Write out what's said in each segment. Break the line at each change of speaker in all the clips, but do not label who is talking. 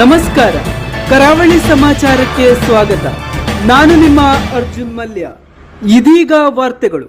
ನಮಸ್ಕಾರ. ಕರಾವಳಿ ಸಮಾಚಾರಕ್ಕೆ ಸ್ವಾಗತ. ನಾನು ನಿಮ್ಮ ಅರ್ಜುನ್ ಮಲ್ಯ. ಇದೀಗ ವಾರ್ತೆಗಳು.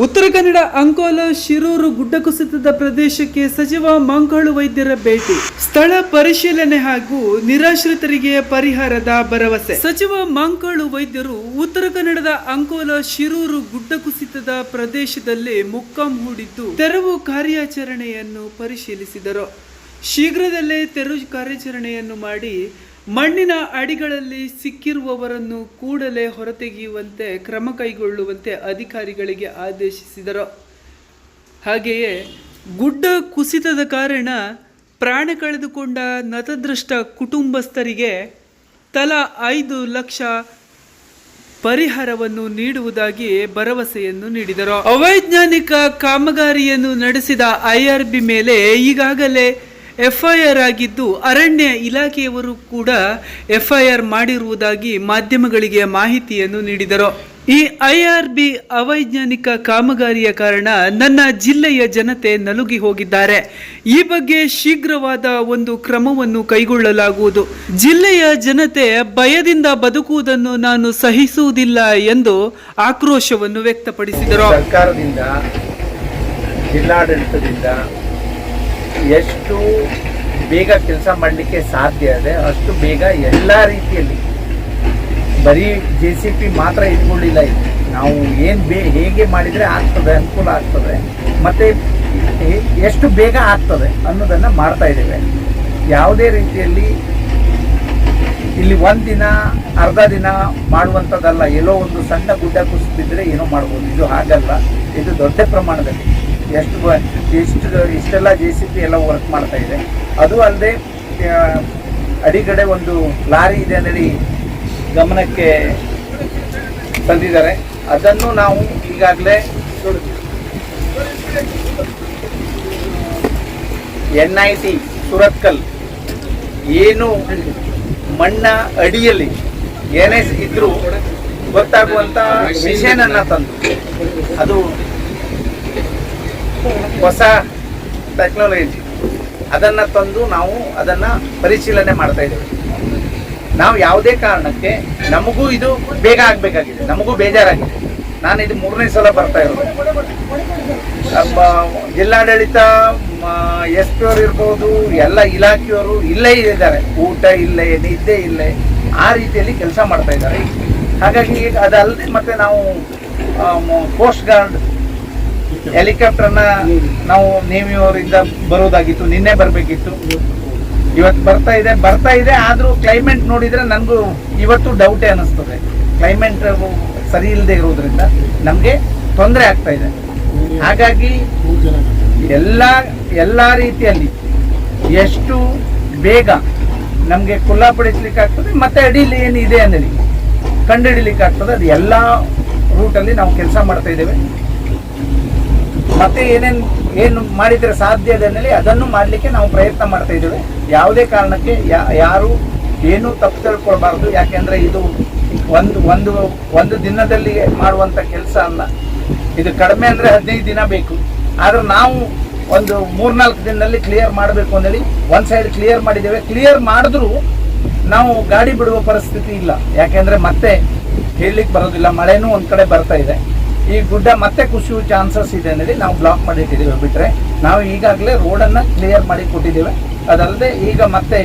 ಉತ್ತರ ಕನ್ನಡ ಅಂಕೋಲ ಶಿರೂರು ಗುಡ್ಡ ಕುಸಿತದ ಪ್ರದೇಶಕ್ಕೆ ಸಚಿವ ಮಂಗಳು ವೈದ್ಯರ ಭೇಟಿ. ಸ್ಥಳ ಪರಿಶೀಲನೆ ಹಾಗೂ ನಿರಾಶ್ರಿತರಿಗೆ ಪರಿಹಾರದ ಭರವಸೆ. ಸಚಿವ ಮಂಗಳು ವೈದ್ಯರು ಉತ್ತರ ಕನ್ನಡದ ಅಂಕೋಲ ಶಿರೂರು ಗುಡ್ಡ ಕುಸಿತದ ಪ್ರದೇಶದಲ್ಲಿ ಮುಕ್ಕಾಂ ಹೂಡಿದ್ದು ತೆರವು ಕಾರ್ಯಾಚರಣೆಯನ್ನು ಪರಿಶೀಲಿಸಿದರು. ಶೀಘ್ರದಲ್ಲೇ ತೆರವು ಕಾರ್ಯಾಚರಣೆಯನ್ನು ಮಾಡಿ ಮಣ್ಣಿನ ಅಡಿಗಳಲ್ಲಿ ಸಿಕ್ಕಿರುವವರನ್ನು ಕೂಡಲೇ ಹೊರತೆಗೆಯುವಂತೆ ಕ್ರಮ ಕೈಗೊಳ್ಳುವಂತೆ ಅಧಿಕಾರಿಗಳಿಗೆ ಆದೇಶಿಸಿದರು. ಹಾಗೆಯೇ ಗುಡ್ಡ ಕುಸಿತದ ಕಾರಣ ಪ್ರಾಣ ಕಳೆದುಕೊಂಡ ನತದೃಷ್ಟ ಕುಟುಂಬಸ್ಥರಿಗೆ ತಲಾ ಐದು ಲಕ್ಷ ಪರಿಹಾರವನ್ನು ನೀಡುವುದಾಗಿ ಭರವಸೆಯನ್ನು ನೀಡಿದರು. ಅವೈಜ್ಞಾನಿಕ ಕಾಮಗಾರಿಯನ್ನು ನಡೆಸಿದ ಐಆರ್ಬಿ ಮೇಲೆ ಈಗಾಗಲೇ ಎಫ್ಐಆರ್ ಆಗಿದ್ದು ಅರಣ್ಯ ಇಲಾಖೆಯವರು ಕೂಡ ಎಫ್ಐಆರ್ ಮಾಡಿರುವುದಾಗಿ ಮಾಧ್ಯಮಗಳಿಗೆ ಮಾಹಿತಿಯನ್ನು ನೀಡಿದರು. ಈ ಐಆರ್ಬಿ ಅವೈಜ್ಞಾನಿಕ ಕಾಮಗಾರಿಯ ಕಾರಣ ನನ್ನ ಜಿಲ್ಲೆಯ ಜನತೆ ನಲುಗಿ ಹೋಗಿದ್ದಾರೆ. ಈ ಬಗ್ಗೆ ಶೀಘ್ರವಾದ ಒಂದು ಕ್ರಮವನ್ನು ಕೈಗೊಳ್ಳಲಾಗುವುದು. ಜಿಲ್ಲೆಯ ಜನತೆ ಭಯದಿಂದ ಬದುಕುವುದನ್ನು ನಾನು ಸಹಿಸುವುದಿಲ್ಲ ಎಂದು ಆಕ್ರೋಶವನ್ನು ವ್ಯಕ್ತಪಡಿಸಿದರು.
ಸರ್ಕಾರದಿಂದ, ಜಿಲ್ಲಾಡಳಿತದಿಂದ ಎಷ್ಟು ಬೇಗ ಕೆಲಸ ಮಾಡಲಿಕ್ಕೆ ಸಾಧ್ಯ ಇದೆ, ಅಷ್ಟು ಬೇಗ ಎಲ್ಲ ರೀತಿಯಲ್ಲಿ. ಬರೀ ಜೆ ಸಿ ಪಿ ಮಾತ್ರ ಇಟ್ಕೊಳ್ಳಿಲ್ಲ ಇದು. ನಾವು ಏನು ಬೇ, ಹೇಗೆ ಮಾಡಿದರೆ ಆಗ್ತದೆ, ಅನುಕೂಲ ಆಗ್ತದೆ, ಮತ್ತು ಎಷ್ಟು ಬೇಗ ಆಗ್ತದೆ ಅನ್ನೋದನ್ನು ಮಾಡ್ತಾ ಇದ್ದೇವೆ. ಯಾವುದೇ ರೀತಿಯಲ್ಲಿ ಇಲ್ಲಿ ಒಂದು ದಿನ, ಅರ್ಧ ದಿನ ಮಾಡುವಂಥದ್ದಲ್ಲ. ಎಲ್ಲೋ ಒಂದು ಸಣ್ಣ ಗುಡ್ಡ ಕುಸಿದಿದ್ರೆ ಏನೋ ಮಾಡ್ಬೋದು. ಇದು ಹಾಗಲ್ಲ. ಇದು ದೊಡ್ಡ ಪ್ರಮಾಣದಲ್ಲಿ. ಎಷ್ಟು ಎಷ್ಟು ಇಷ್ಟೆಲ್ಲ ಜೆ ಸಿ ಪಿ ಎಲ್ಲ ವರ್ಕ್ ಮಾಡ್ತಾ ಇದೆ. ಅದು ಅಲ್ಲದೆ ಅಡಿಗಡೆ ಒಂದು ಲಾರಿ ಇದೆ ಅಂತೇಳಿ ಗಮನಕ್ಕೆ ತಂದಿದ್ದಾರೆ. ಅದನ್ನು ನಾವು ಈಗಾಗಲೇ ಎನ್ ಐ ಟಿ, ಸುರತ್ಕಲ್, ಏನು ಮಣ್ಣ ಅಡಿಯಲ್ಲಿ ಏನೇ ಇದ್ರೂ ಗೊತ್ತಾಗುವಂತ ಮಿಷನ್ ಅನ್ನ ತಂದು. ಅದು ಹೊಸ ಟೆಕ್ನಾಲಜಿ ಅದನ್ನ ತಂದು ನಾವು ಅದನ್ನ ಪರಿಶೀಲನೆ ಮಾಡ್ತಾ ಇದ್ದೇವೆ. ನಾವು ಯಾವುದೇ ಕಾರಣಕ್ಕೆ ನಮಗೂ ಇದು ಬೇಗ ಆಗ್ಬೇಕಾಗಿದೆ. ನಮಗೂ ಬೇಜಾರಾಗಿದೆ. ನಾನು ಇದು ಮೂರನೇ ಸಲ ಬರ್ತಾ ಇರೋದು. ಜಿಲ್ಲಾಡಳಿತ ಎಸ್ ಪಿ ಅವರು ಇರ್ಬೋದು, ಎಲ್ಲ ಇಲಾಖೆಯವರು ಇಲ್ಲೇ ಇದ್ದಾರೆ. ಊಟ ಇಲ್ಲೇ, ನಿದ್ದೆ ಇಲ್ಲೇ ಆ ರೀತಿಯಲ್ಲಿ ಕೆಲಸ ಮಾಡ್ತಾ ಇದ್ದಾರೆ. ಹಾಗಾಗಿ ಅದಲ್ಲದೆ ಮತ್ತೆ ನಾವು ಕೋಸ್ಟ್ ಗಾರ್ಡ್ ಹೆಲಿಕಾಪ್ಟರ್ನ ನಾವು ನೇಮಿಯವರಿಂದ ಬರೋದಾಗಿತ್ತು ನಿನ್ನೆ ಬರಬೇಕಿತ್ತು. ಇವತ್ತು ಬರ್ತಾ ಇದೆ ಬರ್ತಾ ಇದೆ, ಆದರೂ ಕ್ಲೈಮೇಟ್ ನೋಡಿದರೆ ನನಗೂ ಇವತ್ತು ಡೌಟೇ ಅನ್ನಿಸ್ತದೆ. ಕ್ಲೈಮೇಟ್ ಸರಿ ಇಲ್ಲದೆ ಇರೋದ್ರಿಂದ ನಮಗೆ ತೊಂದರೆ ಆಗ್ತಾ ಇದೆ. ಹಾಗಾಗಿ ಎಲ್ಲ ಎಲ್ಲ ರೀತಿಯಲ್ಲಿ ಎಷ್ಟು ಬೇಗ ನಮಗೆ ಕುಲ್ಲಾಪಡಿಸ್ಲಿಕ್ಕೆ ಆಗ್ತದೆ ಮತ್ತೆ ಅಡಿಲಿ ಏನಿದೆ ಅನ್ನಲಿ. ಕಂಡುಹಿಡಿಲಿಕ್ಕೆ ಆಗ್ತದೆ ಅದು ಎಲ್ಲ ರೂಟಲ್ಲಿ ನಾವು ಕೆಲಸ ಮಾಡ್ತಾ ಇದ್ದೇವೆ. ಮತ್ತೆ ಏನೇನು, ಏನು ಮಾಡಿದರೆ ಸಾಧ್ಯ ಇದೆ ಅದನ್ನು ಮಾಡಲಿಕ್ಕೆ ನಾವು ಪ್ರಯತ್ನ ಮಾಡ್ತಾ ಇದ್ದೇವೆ. ಯಾವುದೇ ಕಾರಣಕ್ಕೆ ಯಾರು ಏನೂ ತಪ್ಪು ತಿಳ್ಕೊಳ್ಬಾರ್ದು. ಯಾಕೆಂದ್ರೆ ಇದು ಒಂದು ಒಂದು ಒಂದು ದಿನದಲ್ಲಿ ಮಾಡುವಂತ ಕೆಲಸ ಅಲ್ಲ. ಇದು ಕಡಿಮೆ ಅಂದ್ರೆ ಹದಿನೈದು ದಿನ ಬೇಕು. ಆದ್ರೆ ನಾವು ಒಂದು ಮೂರ್ನಾಲ್ಕು ದಿನದಲ್ಲಿ ಕ್ಲಿಯರ್ ಮಾಡಬೇಕು ಅಂದೇಳಿ ಒಂದು ಸೈಡ್ ಕ್ಲಿಯರ್ ಮಾಡಿದ್ದೇವೆ. ಕ್ಲಿಯರ್ ಮಾಡಿದ್ರು ನಾವು ಗಾಡಿ ಬಿಡುವ ಪರಿಸ್ಥಿತಿ ಇಲ್ಲ. ಯಾಕೆಂದ್ರೆ ಮತ್ತೆ ಹೇಳಲಿಕ್ಕೆ ಬರೋದಿಲ್ಲ. ಮಳೆನೂ ಒಂದು ಕಡೆ ಬರ್ತಾ ಇದೆ. ಈ ಗುಡ್ಡ ಮತ್ತೆ ಕುಸಿಯುವ ಚಾನ್ಸಸ್ ಇದೆ ಅನ್ನೋದು ನಾವು ಬ್ಲಾಕ್ ಮಾಡಿಟ್ಟಿದ್ದೀವಿ ಬಿಟ್ಟರೆ ನಾವು ಈಗಾಗಲೇ ರೋಡನ್ನು ಕ್ಲಿಯರ್ ಮಾಡಿ ಕೊಟ್ಟಿದ್ದೇವೆ. ಅದಲ್ಲದೆ ಈಗ ಮತ್ತೆ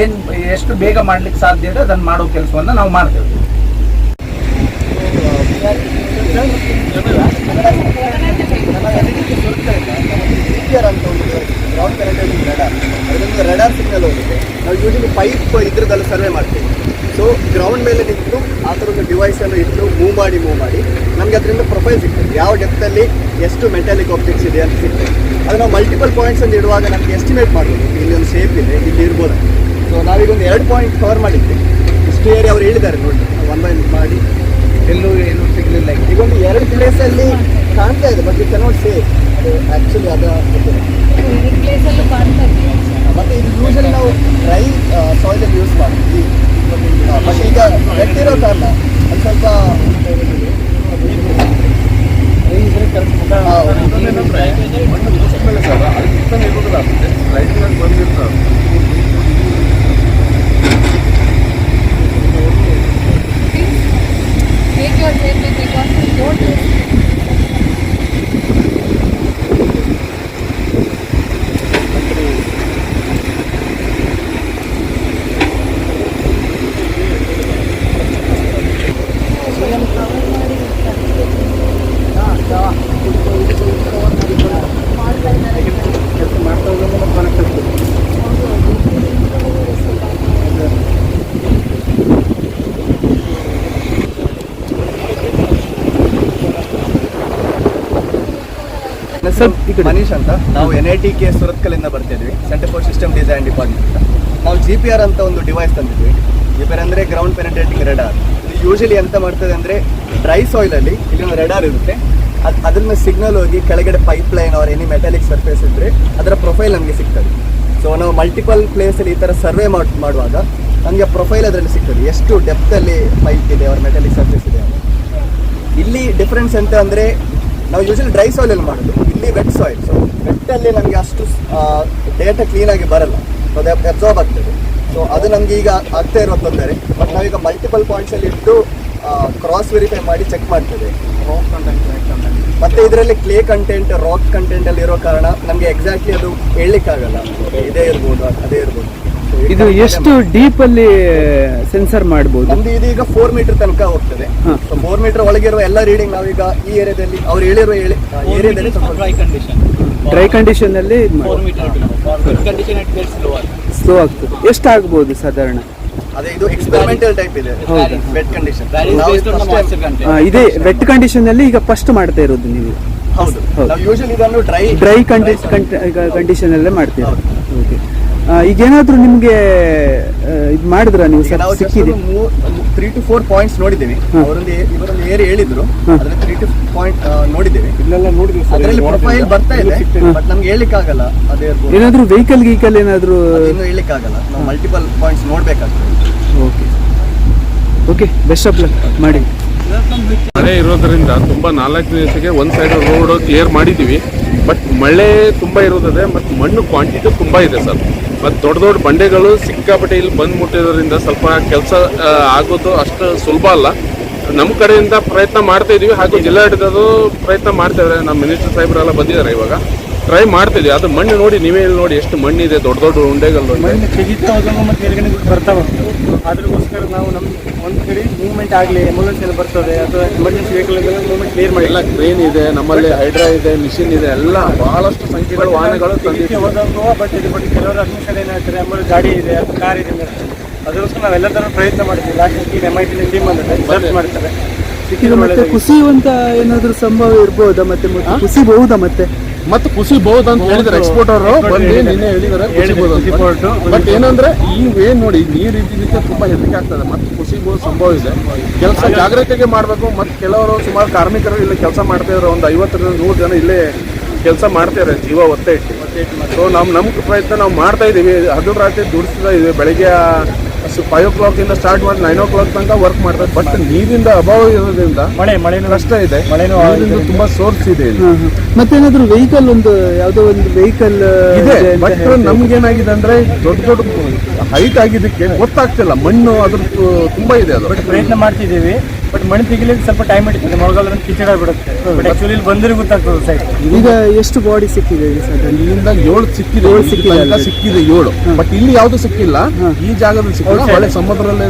ಏನು, ಎಷ್ಟು ಬೇಗ ಮಾಡ್ಲಿಕ್ಕೆ ಸಾಧ್ಯ ಇದೆ ಅದನ್ನ ಮಾಡೋ ಕೆಲಸವನ್ನ ನಾವು ಮಾಡ್ತೇವೆ.
ಸಿಪಿಆರ್ ಅಂತ ಒಂದು ಗ್ರೌಂಡ್ ಪೆನೆಟ್ರೇಟಿಂಗ್ ರೆಡಾರ್ ಅದರಿಂದ ರೆಡಾರ್ ಸಿಗ್ನಲ್ ಹೋಗುತ್ತೆ. ನಾವು ಯೂಶಲಿ ಪೈಪ್ ಇದ್ರದ್ದೆಲ್ಲ ಸರ್ವೆ ಮಾಡ್ತೀವಿ. ಸೊ ಗ್ರೌಂಡ್ ಮೇಲೆ ನಿಂತು ಆ ಥರ ಒಂದು ಡಿವೈಸ್ ಎಲ್ಲ ಇಟ್ಟು ಮೂವ್ ಮಾಡಿ ಮೂವ್ ಮಾಡಿ, ನಮಗೆ ಅದರಿಂದ ಪ್ರೊಫೈಲ್ ಸಿಗ್ತದೆ. ಯಾವ ಡೆಪ್ತಲ್ಲಿ ಎಷ್ಟು ಮೆಟಾಲಿಕ್ ಆಬ್ಜೆಕ್ಟ್ಸ್ ಇದೆ ಅಂತ ಸಿಗ್ತದೆ. ಅದು ನಾವು ಮಲ್ಟಿಪಲ್ ಪಾಯಿಂಟ್ಸ್ ಅಂತ ಇಡುವಾಗ ನಮಗೆ ಎಸ್ಟಿಮೇಟ್ ಮಾಡ್ಬೋದು. ಇಲ್ಲಿ ಒಂದು ಸೇಫ್ ಇದೆ, ಇಲ್ಲಿ ಇರ್ಬೋದು. ಸೊ ನಾವೀಗ ಒಂದು ಎರಡು ಪಾಯಿಂಟ್ ಕವರ್ ಮಾಡಿದ್ವಿ. ಇಷ್ಟು ಏರಿಯಾ ಅವ್ರು ಹೇಳಿದ್ದಾರೆ ನೋಡಿ. ಒನ್ ಬೈ ಮಾಡಿ.
ಎಲ್ಲೂ ಏನು ಸಿಗಲಿಲ್ಲ. ಈಗ.
ಈಗ ಒಂದು ಎರಡು ಪ್ಲೇಸಲ್ಲಿ ಕಾಣ್ತಾ ಇದೆ ಬಟ್ ಯು ಕೆನಾಟ್ ಸೇ ಅದು ಆ್ಯಕ್ಚುಲಿ ಅದು.
ಪ್ಲೇಸಲ್ಲೂ ಕಾಣ್ತಾ ಇದೆ.
ಮತ್ತೆ ಇದು ಯೂಶಲಿ ನಾವು ಡ್ರೈ ಸಾಯಿಲಲ್ಲಿ ಯೂಸ್ ಮಾಡ್ತೀವಿ. ಬಟ್ ಈಗ ಗಟ್ಟಿರೋ ಕಾರಣ ಒಂದು ಸ್ವಲ್ಪ ಹಾ,
ಮಣ್ಣು ಮುಚ್ಚಿದ ಮೇಲೆ ಸರ್ ಅಲ್ಲಿ ಇರ್ತನೇ ಇರೋದಿಲ್ಲ ಅಷ್ಟೇ ರೈಟಿನಲ್ಲಿ ಬಂದಿರ್ತಾರೆ
ಮಾಡ್ತಾ ಇದ್ದಾರೆ
ಕೆಲಸ ಮಾಡ್ತಾ ಹೋಗೋದು ಮತ್ತೆ ಮನೆ ಕಳಿಸ್ಬೇಕು
ಹೌದು ಹೌದು ಇಂಜಿನಿಯರಿಂಗ್ಗಳು ಸ್ವಲ್ಪ ಆಗ್ತಾ ಇದೆ.
ಸರ್ ಮನೀಶ್ ಅಂತ ನಾವು ಎನ್ ಐ ಟಿ ಕೆ ಸುರತ್ಕಲಿಂದ ಬರ್ತಿದ್ವಿ centre for system design department ನಾವು ಜಿ ಪಿ ಆರ್ ಅಂತ ಒಂದು ಡಿವೈಸ್ ತಂದಿದ್ವಿ. ಜಿ ಪಿ ಆರ್ ಅಂದರೆ ಗ್ರೌಂಡ್ ಪೆನೆಟ್ರೇಟಿಂಗ್ ರೆಡಾರ್ ಯೂಶಲಿ ಎಂತ ಮಾಡ್ತದೆ ಅಂದರೆ ಡ್ರೈ ಸಾಯಿಲಲ್ಲಿ ಇಲ್ಲಿ ಒಂದು ರೆಡಾರ್ ಇರುತ್ತೆ. ಅದು ಅದನ್ನ ಸಿಗ್ನಲ್ ಹೋಗಿ ಕೆಳಗಡೆ ಪೈಪ್ ಲೈನ್ ಅವ್ರ ಎನಿ ಮೆಟಾಲಿಕ್ ಸರ್ಫೇಸ್ ಇದ್ದರೆ ಅದರ ಪ್ರೊಫೈಲ್ ನಮಗೆ ಸಿಗ್ತದೆ. ಸೊ ನಾವು ಮಲ್ಟಿಪಲ್ ಪ್ಲೇಸಲ್ಲಿ ಈ ಥರ ಸರ್ವೆ ಮಾಡಿ ಮಾಡುವಾಗ ನಮಗೆ ಪ್ರೊಫೈಲ್ ಅದರಲ್ಲಿ ಸಿಗ್ತದೆ. ಎಷ್ಟು ಡೆಪ್ತಲ್ಲಿ ಪೈಪ್ ಇದೆ ಅವ್ರ ಮೆಟಾಲಿಕ್ ಸರ್ಫೇಸ್ ಇದೆ ಇಲ್ಲಿ ಡಿಫ್ರೆನ್ಸ್ ಎಂತ ಅಂದರೆ ನಾವು ಯೂಶಲಿ ಡ್ರೈ ಸಾಯಿಲಲ್ಲಿ ಮಾಡೋದು. ಇಲ್ಲಿ ವೆಟ್ ಸಾಯಿಲ್ ಸೊ ವೆಟ್ಟಲ್ಲಿ ನಮಗೆ ಅಷ್ಟು ಡೇಟಾ ಕ್ಲೀನಾಗಿ ಬರಲ್ಲ. ಸೊ ಅದು ಅಬ್ಸಾರ್ಬ್ ಆಗ್ತದೆ. ಸೊ ಅದು ನಮಗೆ ಈಗ ಆಗ್ತಾ ಇರೋ ತೊಂದರೆ. ಬಟ್ ನಾವೀಗ ಮಲ್ಟಿಪಲ್ ಪಾಯಿಂಟ್ಸಲ್ಲಿ ಇಟ್ಟು ಕ್ರಾಸ್ ವೆರಿಫೈ ಮಾಡಿ ಚೆಕ್ ಮಾಡ್ತೇವೆ. ಮತ್ತೆ ಇದರಲ್ಲಿ ಕ್ಲೇ ಕಂಟೆಂಟ್ ರಾಕ್ ಕಂಟೆಂಟ್ ಅಲ್ಲಿ ಇರೋ ಕಾರಣ ನಮಗೆ ಎಕ್ಸಾಕ್ಟ್ಲಿ ಅದು ಹೇಳಲಿಕ್ಕಾಗಲ್ಲ. ಇದೇ ಇರ್ಬೋದು ಅದೇ ಇರ್ಬೋದು.
ಇದು ಎಷ್ಟು ಡೀಪ್ ಅಲ್ಲಿ ಸೆನ್ಸರ್ ಮಾಡಬಹುದು
ನಮ್ದು ಇದೀಗ ಫೋರ್ ಮೀಟರ್ ತನಕ ಹೋಗ್ತದೆ. ಫೋರ್ ಮೀಟರ್ ಒಳಗಿರುವ ಎಲ್ಲ ರೀಡಿಂಗ್ ನಾವೀಗ ಈ ಏರಿಯಾದಲ್ಲಿ ಅವ್ರು ಹೇಳಿರುವ ಏರಿಯಾದಲ್ಲಿ
ಡ್ರೈ ಕಂಡೀಷನ್ ಅಲ್ಲಿ ಸ್ಲೋ ಆಗ್ತದೆ. ಎಷ್ಟು ಆಗಬಹುದು ಸಾಧಾರಣ?
ಅದೇ ಇದು ಎಕ್ಸ್ಪೆರಿಮೆಂಟಲ್ ಟೈಪ್ ಇದೆ.
ಹೌದಾ?
ವೆಟ್ ಕಂಡೀಷನ್
ಇದೇ ವೆಟ್ ಕಂಡೀಷನ್ ಅಲ್ಲಿ ಈಗ ಫಸ್ಟ್ ಮಾಡ್ತಾ ಇರೋದು ನೀವು.
ಹೌದು. ನಾವು ಯೂಶಲಿ ಇದನ್ನು ಡ್ರೈ
ಡ್ರೈ ಕಂಡೀಷನ್ ಅಲ್ಲೇ ಮಾಡ್ತೀವಿ. ಓಕೆ ಈಗ ಏನಾದ್ರು ನಿಮ್ಗೆ ಇದು ಮಾಡಿದ್ರ ನೀವು?
ಸರ್ ನಾವು
ಸಿಕ್ಕಿದೆ.
ತ್ರೀ ಟು ಫೋರ್ ಪಾಯಿಂಟ್ಸ್ ನೋಡಿದ್ದೀವಿ.
ಹಾ.
ಅವರೊಂದು ಇವರೊಂದು ಏರಿ ಹೇಳಿದ್ರು. ಅದ್ರಲ್ಲಿ ತ್ರೀ ಟು ಪಾಯಿಂಟ್ ನೋಡಿದ್ದೀವಿ.
ಇಲ್ಲೆಲ್ಲ ನೋಡಿದ್ವಿ ಸರ್
ಅದರಲ್ಲಿ ಪ್ರೊಫೈಲ್ ಬರ್ತಾ ಇದೆ. ಬಟ್ ನಮ್ಗೆ ಹೇಳಿಕ್ಕಾಗಲ್ಲ ಅದೇ ಏನಾದರೂ
ಏನಾದ್ರು ವೆಹಿಕಲ್ ಗೀಕಲ್ ಏನಾದ್ರೂ
ಹೇಳಿಕ್ ಆಗಲ್ಲ ಹೇಳಿಕ್ಕಾಗಲ್ಲ ನಾವು multiple points ನೋಡ್ಬೇಕಾಗ್ತದೆ.
Okay. Okay best of luck ಮಾಡಿ.
ಮಳೆ ಇರೋದ್ರಿಂದ ತುಂಬ ನಾಲ್ಕು ದಿವಸಕ್ಕೆ ಒಂದು ಸೈಡ್ ರೋಡ್ ಕ್ಲಿಯರ್ ಮಾಡಿದ್ದೀವಿ. ಬಟ್ ಮಳೆ ತುಂಬ ಇರೋದಿದೆ ಮತ್ತು ಮಣ್ಣು ಕ್ವಾಂಟಿಟಿ ತುಂಬ ಇದೆ ಸರ್. ಮತ್ತು ದೊಡ್ಡ ದೊಡ್ಡ ಬಂಡೆಗಳು ಸಿಕ್ಕಾಪಟ್ಟೆ ಇಲ್ಲಿ ಬಂದು ಮುಟ್ಟಿರೋದ್ರಿಂದ ಸ್ವಲ್ಪ ಕೆಲಸ ಆಗೋದು ಅಷ್ಟು ಸುಲಭ ಅಲ್ಲ. ನಮ್ಮ ಕಡೆಯಿಂದ ಪ್ರಯತ್ನ ಮಾಡ್ತಾ ಇದೀವಿ. ಹಾಗೂ ಜಿಲ್ಲಾಡಳಿತದ್ದು ಪ್ರಯತ್ನ ಮಾಡ್ತಾ ಇದ್ದಾರೆ ನಮ್ಮ ಮಿನಿಸ್ಟರ್ ಸಾಹೇಬರೆಲ್ಲ ಬಂದಿದ್ದಾರೆ ಇವಾಗ. ಟ್ರೈ ಮಾಡ್ತಿದ್ವಿ ಅದು ಮಣ್ಣು ನೋಡಿ, ನೀವೇ ಇಲ್ಲಿ ನೋಡಿ ಎಷ್ಟು ಮಣ್ಣಿದೆ, ದೊಡ್ಡ ದೊಡ್ಡ ಉಂಡೆಗಳು
ಬರ್ತಾವೆ ಅದ್ರಗೋಸ್ಕರ ನಾವು ನಮ್ಮ ಒಂದು ಕಡೆ ಮೂವ್ಮೆಂಟ್ ಆಗಲಿ ಆಂಬುಲೆನ್ಸ್ ಎಲ್ಲ ಬರ್ತದೆ ಅಥವಾ ಎಮರ್ಜೆನ್ಸಿ ವೆಹಿಕಲ್ ಮೂವ್ಮೆಂಟ್ ಕ್ಲಿಯರ್ ಮಾಡಿ.
ಎಲ್ಲ ಕ್ರೇನ್ ಇದೆ ನಮ್ಮಲ್ಲಿ ಹೈಡ್ರಾ ಇದೆ ಮಿಷಿನ್ ಇದೆ ಎಲ್ಲ ಬಹಳಷ್ಟು ಸಂಖ್ಯೆಗಳ ವಾಹನಗಳು
ಹೋದಂಗ ಬಟ್ ಇದು ಬಟ್ ಕೆಲವರು ಅಡ್ಮಿಷನ್ ಕಡೆ ಏನಾಗ್ತಾರೆ ಆಮೇಲೆ ಗಾಡಿ ಇದೆ ಅಥವಾ ಕಾರ್ ಇದೆ ಅಂದ್ರೆ ಅದಕ್ಕೋಸ್ಕರ ನಾವೆಲ್ಲ ಥರ ಪ್ರಯತ್ನ ಮಾಡ್ತೀವಿ. ಲಾಸ್ಟ್ ಈಗ ಎಂ ಐ ಟಿ ಟೀಮ್ ಬಂದಿದೆ ಸರ್ಚ್ ಮಾಡ್ತಾರೆ.
ಇದು
ಸಿಕ್ಕಿದ್ರೆ
ಮತ್ತೆ. ಕುಸಿಯುವಂತ ಏನಾದರೂ ಸಂಭವ ಇರ್ಬೋದಾ ಮತ್ತೆ ಮತ್ತೆ? ಕುಸಿಬಹುದಾ ಮತ್ತೆ?
ಮತ್ತೆ ಕುಸಿಬಹುದು ಅಂತ ಹೇಳಿದ್ರೆ ಎಕ್ಸ್ಪೋರ್ಟ್ ಅವರು ಬಂದು ನಿನ್ನೆ ಕುಸಿಬಹುದು
ಕುಸಿಬಹುದು.
ಬಟ್ ಏನಂದ್ರೆ ಈ ಏನ್ ನೋಡಿ ನೀರು ಇದ್ದಿದ್ದಕ್ಕೆ ತುಂಬಾ ಹೆದರಿಕೆ ಆಗ್ತದೆ ಮತ್ತೆ ಕುಸಿಬಹುದು ಸಂಭವ ಇದೆ. ಕೆಲಸ ಜಾಗ್ರತೆಗೆ ಮಾಡಬೇಕು. ಮತ್ತೆ ಕೆಲವರು ಸುಮಾರು ಕಾರ್ಮಿಕರು ಇಲ್ಲಿ ಕೆಲಸ ಮಾಡ್ತಾ ಇದ್ದಾರೆ. ಒಂದು ಐವತ್ತರಿಂದ ನೂರು ಜನ ಇಲ್ಲೇ ಕೆಲಸ ಮಾಡ್ತಾರೆ ಜೀವ ಒತ್ತೆ ಇಟ್ಟು. ಸೊ ನಾವು ನಮ್ಮ ಪ್ರಯತ್ನ ನಾವು ಮಾಡ್ತಾ ಇದೀವಿ. ಹಗಲು ರಾತ್ರಿ ದುಡಿಸ್ತಾ ಇದ್ದೀವಿ ಬೆಳಿಗ್ಗೆ ಫೈವ್ ಓ ಕ್ಲಾಕ್ ಇಂದ ಸ್ಟಾರ್ಟ್ ಮಾಡಿ ನೈನ್ ಓ ಕ್ಲಾಕ್ ತನಕ ವರ್ಕ್ ಮಾಡ್ತಾರೆ. ಬಟ್ ನೀರಿಂದ ಅಭಾವ ಇರೋದ್ರಿಂದ
ಮಳೆ ಮಳೆ
ಕಷ್ಟ ಇದೆ.
ಮಳೆನೂ
ತುಂಬಾ ಸೋರ್ಸ್ ಇದೆ
ಮತ್ತೇನಾದ್ರೂ. ವೆಹಿಕಲ್ ಒಂದು ಯಾವುದೋ ಒಂದು ವೆಹಿಕಲ್
ಇದೆ. ಬಟ್ ನಮ್ಗೇನಾಗಿದೆ ಅಂದ್ರೆ ದೊಡ್ಡ ದೊಡ್ಡ ಹೈಟ್ ಆಗಿದ್ದಕ್ಕೆ ಗೊತ್ತಾಗ್ತಿಲ್ಲ. ಮಣ್ಣು ಅದ್ರ ತುಂಬಾ ಇದೆ ಅದು.
ಪ್ರಯತ್ನ ಮಾಡ್ತಿದ್ದೀವಿ. ಬಟ್ ಮಣಿ ತೆಗಿಲಿಕ್ಕೆ ಸ್ವಲ್ಪ ಟೈಮ್ ಹಿಡಿತದೆ. ಮಳೆಗಾಲ ಕಿಚಡ ಬಿಡುತ್ತೆ. ಬಟ್ ಆಕ್ಚುಲಿ ಇಲ್ಲಿ ಬಂದ್ರೆ ಗೊತ್ತಾಗ್ತದೆ ಸೈಡ್
ಈಗ ಎಷ್ಟು ಬಾಡಿ ಸಿಕ್ಕಿದೆ
ಇಲ್ಲಿಂದ ಏಳು ಸಿಕ್ಕಿದೆ.
ಏಳು ಸಿಕ್ಕಿದೆ
ಸಿಕ್ಕಿದೆ ಏಳು. ಬಟ್ ಇಲ್ಲಿ ಯಾವುದು ಸಿಕ್ಕಿಲ್ಲ. ಈ ಜಾಗದಲ್ಲಿ ಸಿಕ್ಕಿಲ್ಲ. ಒಳ್ಳೆ ಸಮುದ್ರದಲ್ಲೇ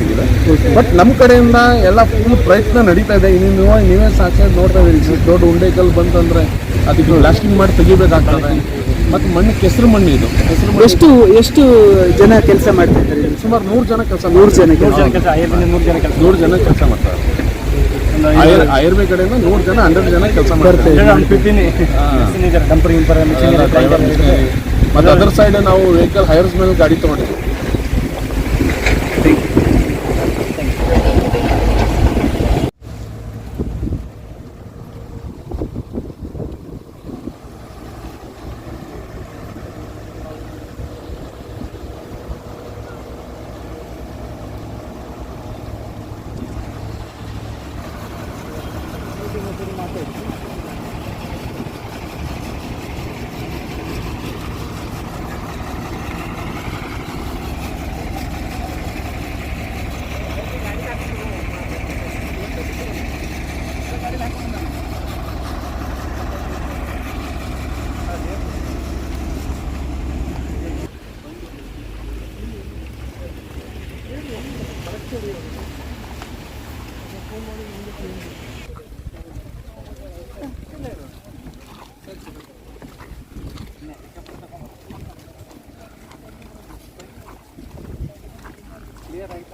ಸಿಕ್ಕಿದೆ. ಬಟ್ ನಮ್ಮ ಕಡೆಯಿಂದ ಎಲ್ಲ ಫುಲ್ ಪ್ರಯತ್ನ ನಡೀತಾ ಇದೆ. ಇನ್ನು ನೀವು ನೀವೇ ಸಾಕ್ಷಾತ್ ನೋಡ್ತಾ ಇದ್ದೀರಿ. ದೊಡ್ಡ ಉಂಡೆಕಲ್ ಬಂತಂದ್ರೆ ಅದಕ್ಕೆ ಲಾಸ್ಟಿಂಗ್ ಮಾಡಿ ತೆಗಿಬೇಕಾಗ್ತದೆ. ಮತ್ತೆ ಮಣ್ಣು ಕೆಸರು ಮಣ್ಣು ಇದು. ಕೆಸರು ಮಣ್ಣು
ಎಷ್ಟು ಎಷ್ಟು ಜನ ಕೆಲಸ ಮಾಡ್ತಾ ಇದ್ದಾರೆ? ಇಲ್ಲಿ?
ಸುಮಾರು ನೂರು ಜನ ಕೆಲಸ
ನೂರು ಜನ
ನೂರು ಜನ
ಕೆಲಸ.
ಕೆಲಸ ಐದರಿಂದ ನೂರು ಜನ ಕೆಲಸ.
ನೂರು ಜನ ಕೆಲಸ ಮಾಡ್ತಾರೆ. ಆಯುರ್ ಆಯುರ್ವೇದ ಕಡೆಯಿಂದ ನೂರು ಜನ ಹಂಡ್ರೆಡ್ ಜನ ಕೆಲಸ ಮಾಡ್ತಾರೆ.
ಇದ್ದಾರೆ. ಡಂಪರ್ ಗಿಂಪರ್ ಮಿಷಿನ್ ಇದೆ
ಡ್ರೈವರ್ ಮತ್ತೆ ಅದರ್ ಸೈಡ್ ನಾವು ವೆಹಿಕಲ್ ಹೈರ್ಸ್ ಮೇಲೆ ಗಾಡಿ ತಗೊಂಡಿದ್ದೀವಿ. Thanks.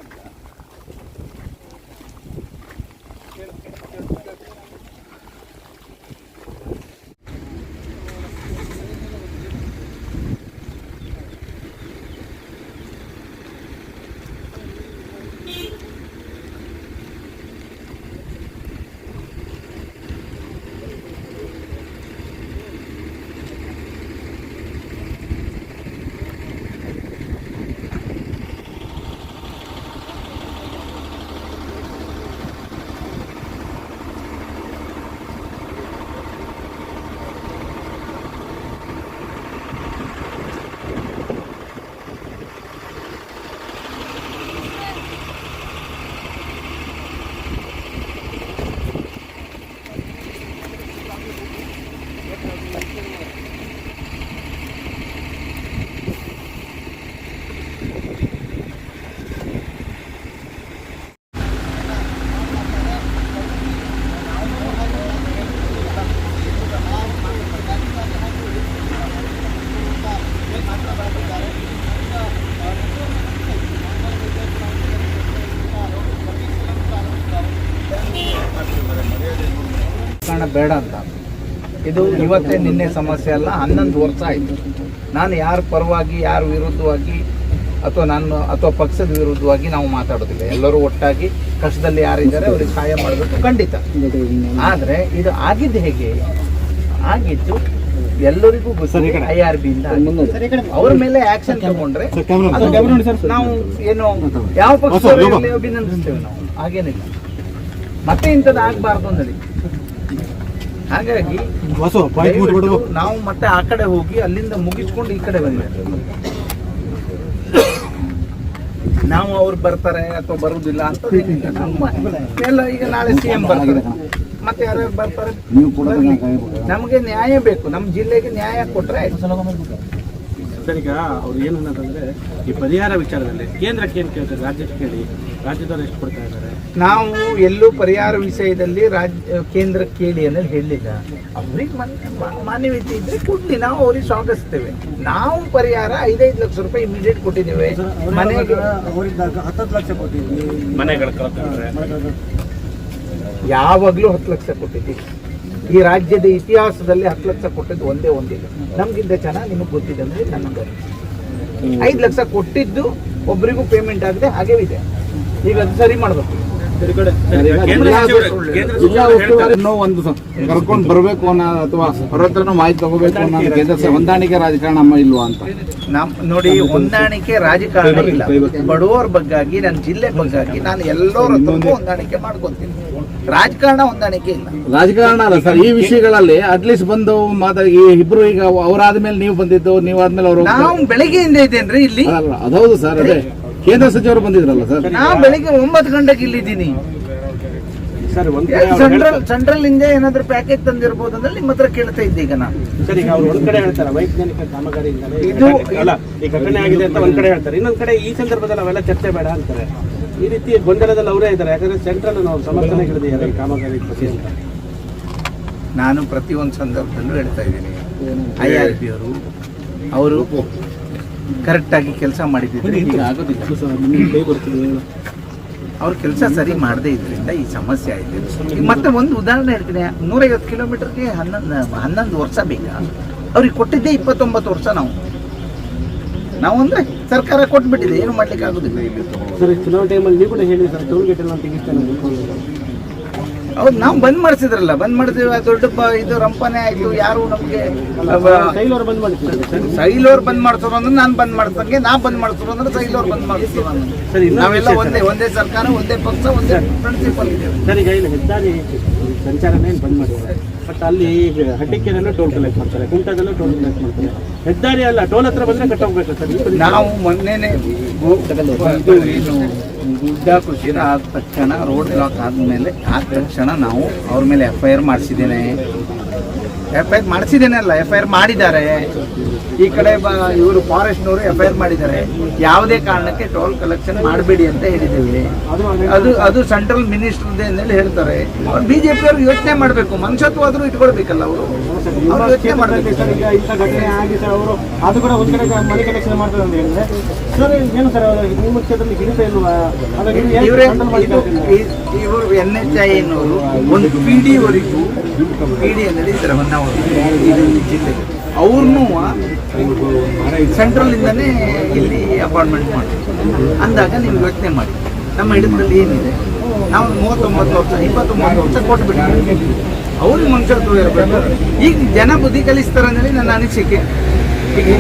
ಬೇಡ ಅಂತ. ಇದು ಇವತ್ತೇ ನಿನ್ನೆ ಸಮಸ್ಯೆ ಅಲ್ಲ ಹನ್ನೊಂದು ವರ್ಷ ಆಯಿತು. ನಾನು ಯಾರ ಪರವಾಗಿ ಯಾರ ವಿರುದ್ಧವಾಗಿ ಅಥವಾ ನಾನು ಅಥವಾ ಪಕ್ಷದ ವಿರುದ್ಧವಾಗಿ ನಾವು ಮಾತಾಡೋದಿಲ್ಲ. ಎಲ್ಲರೂ ಒಟ್ಟಾಗಿ ಕಷ್ಟದಲ್ಲಿ ಯಾರಿದ್ದಾರೆ ಅವ್ರಿಗೆ ಸಹಾಯ ಮಾಡಬೇಕು ಖಂಡಿತ. ಆದರೆ ಇದು ಆಗಿದ್ದು ಹೇಗೆ? ಆಗಿದ್ದು ಎಲ್ಲರಿಗೂ ಐ ಆರ್ ಬಿ ಇಂದ ಅವ್ರ ಮೇಲೆ ಆಕ್ಷನ್ ತಗೊಂಡ್ರೆ ನಾವು ಏನು ಯಾವ ಪಕ್ಷ ಅಭಿನಂದಿಸ್ತೇವೆ ನಾವು? ಹಾಗೇನಿಲ್ಲ. ಮತ್ತೆ ಇಂಥದ್ದು ಆಗಬಾರ್ದು ಅಂದಳಿ ಹಾಗಾಗಿ ನಾವು ಮತ್ತೆ ಆ ಕಡೆ ಹೋಗಿ ಅಲ್ಲಿಂದ ಮುಗಿಸ್ಕೊಂಡು ಈ ಕಡೆ ಬಂದ್ವಿ ನಾವು ಅವ್ರು ಬರ್ತಾರೆ ಅಥವಾ ಬರುವುದಿಲ್ಲ ಅಂತ ಎಲ್ಲ ಈಗ ನಾಳೆ ಸಿ ಎಂ ಬರ್ತಾರೆ. ಮತ್ತೆ ಯಾರ್ಯಾರು ಬರ್ತಾರೆ. ನಮಗೆ ನ್ಯಾಯ ಬೇಕು. ನಮ್ಮ ಜಿಲ್ಲೆಗೆ ನ್ಯಾಯ ಕೊಟ್ರೆ
ಈಗ ಅವ್ರು ಏನು ಅನ್ನೋದಂದ್ರೆ ಈ ಪರಿಹಾರ ವಿಚಾರದಲ್ಲಿ ಕೇಂದ್ರಕ್ಕೆ ಏನು ಕೇಳ್ತಾರೆ? ರಾಜ್ಯಕ್ಕೆ ಕೇಳಿ. ರಾಜ್ಯದವ್ರು ಎಷ್ಟು ಕೊಡ್ತಾ ಇದ್ದಾರೆ?
ನಾವು ಎಲ್ಲೂ ಪರಿಹಾರ ವಿಷಯದಲ್ಲಿ ರಾಜ್ಯ ಕೇಂದ್ರ ಕೇಳಿ ಅನ್ನೋದು ಹೇಳಲಿಲ್ಲ ಅವ್ರಿಗೆ ಮಾನ್ಯತೆ ಇದ್ರೆ ಕೊಡ್ಲಿ ನಾವು ಅವ್ರಿಗೆ ಸ್ವಾಗತಿಸ್ತೇವೆ. ನಾವು ಪರಿಹಾರ ಐದೈದು ಲಕ್ಷ ರೂಪಾಯಿ ಇಮಿಡಿಯೇಟ್ ಕೊಟ್ಟಿದ್ದೇವೆ. ಮನೆಗೆ
ಹತ್ತತ್ತು ಲಕ್ಷ ಕೊಟ್ಟಿದ್ವಿ. ಮನೆಗಳು ಕಳ್ಕೊಂಡ್ರೆ.
ಯಾವಾಗಲೂ ಹತ್ತು ಲಕ್ಷ ಕೊಟ್ಟಿದ್ದೀವಿ. ಈ ರಾಜ್ಯದ ಇತಿಹಾಸದಲ್ಲಿ ಹತ್ತು ಲಕ್ಷ ಕೊಟ್ಟಿದ್ದು ಒಂದೇ ಒಂದಿಲ್ಲ. ನಮ್ಗಿಂತ ಚೆನ್ನಾಗಿ ನಿಮಗೆ ಗೊತ್ತಿದೆ ಅಂದ್ರೆ ನನಗೆ ಐದು ಲಕ್ಷ ಕೊಟ್ಟಿದ್ದು ಒಬ್ಬರಿಗೂ ಪೇಮೆಂಟ್ ಆಗದೆ ಹಾಗೇ ಇದೆ ಈಗ ಅದು ಸರಿ ಮಾಡಬೇಕು.
ಒಂದು ಸ- ಕರ್ಕೊಂಡು ಬರಬೇಕು ಅನ್ನೋ ಅಥವಾ ಅವ್ರ ಮಾಹಿತಿ ತಗೋಬೇಕು ಅನ್ನೋ ಕೇಂದ್ರ ಸರ್ ಹೊಂದಾಣಿಕೆ ರಾಜಕಾರಣ ಅಮ್ಮ ಇಲ್ವಾ ಅಂತ.
ನಮ್ ನೋಡಿ ಹೊಂದಾಣಿಕೆ ರಾಜಕಾರಣ ಇಲ್ಲ. ಬಡವರ ಬಗ್ಗಾಗಿ ನನ್ನ ಜಿಲ್ಲೆ ಬಗ್ಗಾಗಿ ನಾನು ಎಲ್ಲರ ಹತ್ರಕ್ಕೂ ಹೊಂದಾಣಿಕೆ ಮಾಡ್ಕೊತೀನಿ. ರಾಜಕಾರಣ ಹೊಂದಾಣಿಕೆ ಇಲ್ಲ.
ರಾಜಕಾರಣ ಅಲ್ಲ ಸರ್ ಈ ವಿಷಯಗಳಲ್ಲಿ ಅಟ್ಲೀಸ್ಟ್ ಬಂದು ಮಾತಾಡಿ ಈ ಇಬ್ರು ಈಗ ಅವರಾದ್ಮೇಲೆ ನೀವು ಬಂದಿದ್ದು ನೀವು ಆದ್ಮೇಲೆ ಅವರು
ನಾವು ಬೆಳಗ್ಗೆಯಿಂದ ಇದ್ದೇನ್ರಿ ಇಲ್ಲಿ?
ಅಲ್ಲ ಅದೌದು ಸರ್ ಅದೇ. ಕೇಂದ್ರ ಸಚಿವರು ಬಂದಿದ್ರಲ್ಲ ಸರ್?
ನಾ ಬೆಳಿಗ್ಗೆ ಒಂಬತ್ತು ಗಂಟೆಗೆ ಇಲ್ಲಿದ್ದೀನಿ.
ಸರ್ ಒಂದ್ ಕಡೆ ಅವ್ರು
ಸೆಂಟ್ರಲ್ ಸೆಂಟ್ರಲ್ ಇಂದ ಏನಾದ್ರು ಪ್ಯಾಕೇಜ್ ತಂದಿರ್ಬೋದು ಅಂದ್ರೆ ನಿಮ್ಮ ಹತ್ರ ಕೇಳ್ತಾ ಇದ್ದೆ ಈಗ ನಾನು
ಸರ್ ಈಗ ಅವ್ರು ಒಂದ್ ಕಡೆ ಹೇಳ್ತಾರೆ ವೈಜ್ಞಾನಿಕ
ಇದು-
ಅಲ್ಲ ಈ ಘಟನೆ ಆಗಿದೆ ಅಂತ ಒಂದ್ ಕಡೆ ಹೇಳ್ತಾರೆ. ಇನ್ನೊಂದ್ ಕಡೆ ಈ ಸಂದರ್ಭದಲ್ಲಿ ಅವೆಲ್ಲ ಚರ್ಚೆ ಬೇಡ ಅಂತಾರೆ. ಈ ರೀತಿ ಗೊಂದಲದಲ್ಲಿ ಅವರೇ ಇದ್ದಾರೆ. ಯಾಕಂದ್ರೆ ಸೆಂಟ್ರಲ್ ನಾವು ಸಮರ್ಥನೆ ಹಿಡಿದಿದ್ದಾರೆ ಈ ಕಾಮಗಾರಿ ಬಗ್ಗೆ ಅಂತ.
ನಾನು ಪ್ರತಿಯೊಂದು ಸಂದರ್ಭದಲ್ಲೂ ಹೇಳ್ತಾ ಇದ್ದೀನಿ. ಐ ಆರ್ ಪಿ ಅವರು ಅವರು ಕರೆಕ್ಟಾಗಿ ಕೆಲಸ ಮಾಡಿದ್ದಿದ್ರೆ ಆಗೋದಿಲ್ಲ. ಅವ್ರ ಕೆಲಸ ಸರಿ ಮಾಡದೇ ಇದ್ರಿಂದ ಈ ಸಮಸ್ಯೆ ಆಯ್ತು. ಈಗ ಮತ್ತೆ ಒಂದು ಉದಾಹರಣೆ ಹೇಳ್ತೀನಿ. ನೂರೈವತ್ತು ಕಿಲೋಮೀಟರ್ಗೆ ಹನ್ನೊಂದು ಹನ್ನೊಂದು ವರ್ಷ ಬೇಕಾ ಅವ್ರಿಗೆ ಕೊಟ್ಟಿದ್ದೆ ಇಪ್ಪತ್ತೊಂಬತ್ತು ವರ್ಷ ನಾವು. ನಾವು ಅಂದ್ರೆ ಸರ್ಕಾರ ಕೊಟ್ಬಿಟ್ಟಿದೆ. ಏನು ಮಾಡ್ಲಿಕ್ಕೆ ಆಗೋದಿಲ್ಲ
ಚುನಾವಣೆ ಟೈಮಲ್ಲಿ ನೀವು ಕೂಡ ಹೇಳಿ ಸರ್ ಟೋಲ್ ಗೇಟ್ ಎಲ್ಲ ತೆಗಿಸ್ತೇನೆ.
ಹೌದು ನಾವು ಬಂದ್ ಮಾಡಿಸಿದ್ರಲ್ಲ ಬಂದ್ ಮಾಡಿದ್ವಿ ದೊಡ್ಡ ಇದು ರಂಪನೆ ಆಯ್ತು ಯಾರು ನಮಗೆ ಸೈಲೋರ್ ಬಂದ್ ಮಾಡ್ಸೋರು ಅಂದ್ರೆ ನಾನು ಬಂದ್ ಮಾಡ್ಸಂಗೆ ನಾ ಬಂದ್ ಮಾಡ್ಸೋರು ಅಂದ್ರೆ ಸೈಲೋರ್ ಬಂದ್
ಮಾಡ್ಸೋರು
ನಾವೆಲ್ಲ ಒಂದೇ ಒಂದೇ ಸರ್ಕಾರ ಒಂದೇ ಪಕ್ಷ ಒಂದೇ ಪ್ರಿನ್ಸಿಪಲ್ ಇದೆ
ಸರ್ ಹೆದ್ದಾರಿ ಸಂಚಾರನೇ ಬಂದ್ ಮಾಡಿದ್ದಾರೆ. ಬಟ್ ಅಲ್ಲಿ ಹಟ್ಟಿಕೆರಲ್ಲೂ ಟೋಲ್ ಕಲೆಕ್ಟ್ ಮಾಡ್ತಾರೆ ಕುಮಟಾದಲ್ಲೂ ಟೋಲ್ ಕಲೆಕ್ಟ್ ಮಾಡ್ತಾರೆ. ಹೆದ್ದಾರಿ ಅಲ್ಲ, ಟೋಲ್ ಹತ್ರ ಬಂದ್ರೆ ಕಟ್ ಹೋಗ್ಬೇಕು ಸರ್
ನಾವು ಮೊನ್ನೆನೇ ಗುಡ್ಡ ಆದ ತಕ್ಷಣ ರೋಡ್ ಬ್ಲಾಕ್ ಆದ್ಮೇಲೆ ಆದ ತಕ್ಷಣ ನಾವು ಅವ್ರ ಮೇಲೆ ಎಫ್ ಐ ಆರ್ ಮಾಡಿಸಿದ್ದೇನೆ. ಎಫ್ ಐ ಆರ್ ಮಾಡಿಸಿದ್ದೇನೆ ಅಲ್ಲ ಎಫ್ ಐ ಆರ್ ಮಾಡಿದ್ದಾರೆ. ಈ ಕಡೆ ಇವರು ಫಾರೆಸ್ಟ್ನವರು ಎಫ್ ಐ ಆರ್ ಮಾಡಿದ್ದಾರೆ. ಯಾವುದೇ ಕಾರಣಕ್ಕೆ ಟೋಲ್ ಕಲೆಕ್ಷನ್ ಮಾಡಬೇಡಿ ಅಂತ ಹೇಳಿದ್ದೀವಿ. ಅದು ಅದು ಸೆಂಟ್ರಲ್ ಮಿನಿಸ್ಟರ್ ಅಂತೇಳಿ ಹೇಳ್ತಾರೆ. ಜೆ ಅವರು ಯೋಚನೆ ಮಾಡಬೇಕು. ಮನುಷ್ಯತ್ವ ಆದರೂ ಇಟ್ಕೊಳ್ಬೇಕಲ್ಲ ಅವರು. ಅವ್ರು ಯೋಚನೆ ಮಾಡಬೇಕು.
ಅವರು ಅವರು
ಇವರೇ ಎನ್ ಎಚ್ ಐ ಎನ್ನುವರು ಒಂದು ಪಿ ಡಿ ವರೆಗೂ ಪಿ ಡಿ ಅಂದರೆ ಇದ್ದಾರೆ ಹೊನ್ನಾವರ ಇದು ಜಿಲ್ಲೆಗೆ ಅವ್ರನ್ನೂ ಸೆಂಟ್ರಲ್ ಇಂದನೇ ಇಲ್ಲಿ ಅಪಾಯಿಂಟ್ಮೆಂಟ್ ಮಾಡಿ ಅಂದಾಗ ನೀವು ಯೋಚನೆ ಮಾಡಿ. ನಮ್ಮ ಹಿಡಿತದಲ್ಲಿ ಏನಿದೆ? ನಾವು ಮೂವತ್ತೊಂಬತ್ತು ವರ್ಷ, ಇಪ್ಪತ್ತೊಂಬತ್ತು ವರ್ಷ ಕೊಟ್ಬಿಟ್ಟಿದ್ದೀವಿ. ಅವ್ರಿಗೆ ಮನುಷ್ಯತ್ವ ಇರಬೇಕು ಈಗ ಜನ ಬುದ್ಧಿ ಕಲಿಸ್ತಾರೆ ನನ್ನ ಅನಿಸಿಕೆ. ಈಗ ಹೆಚ್ಚು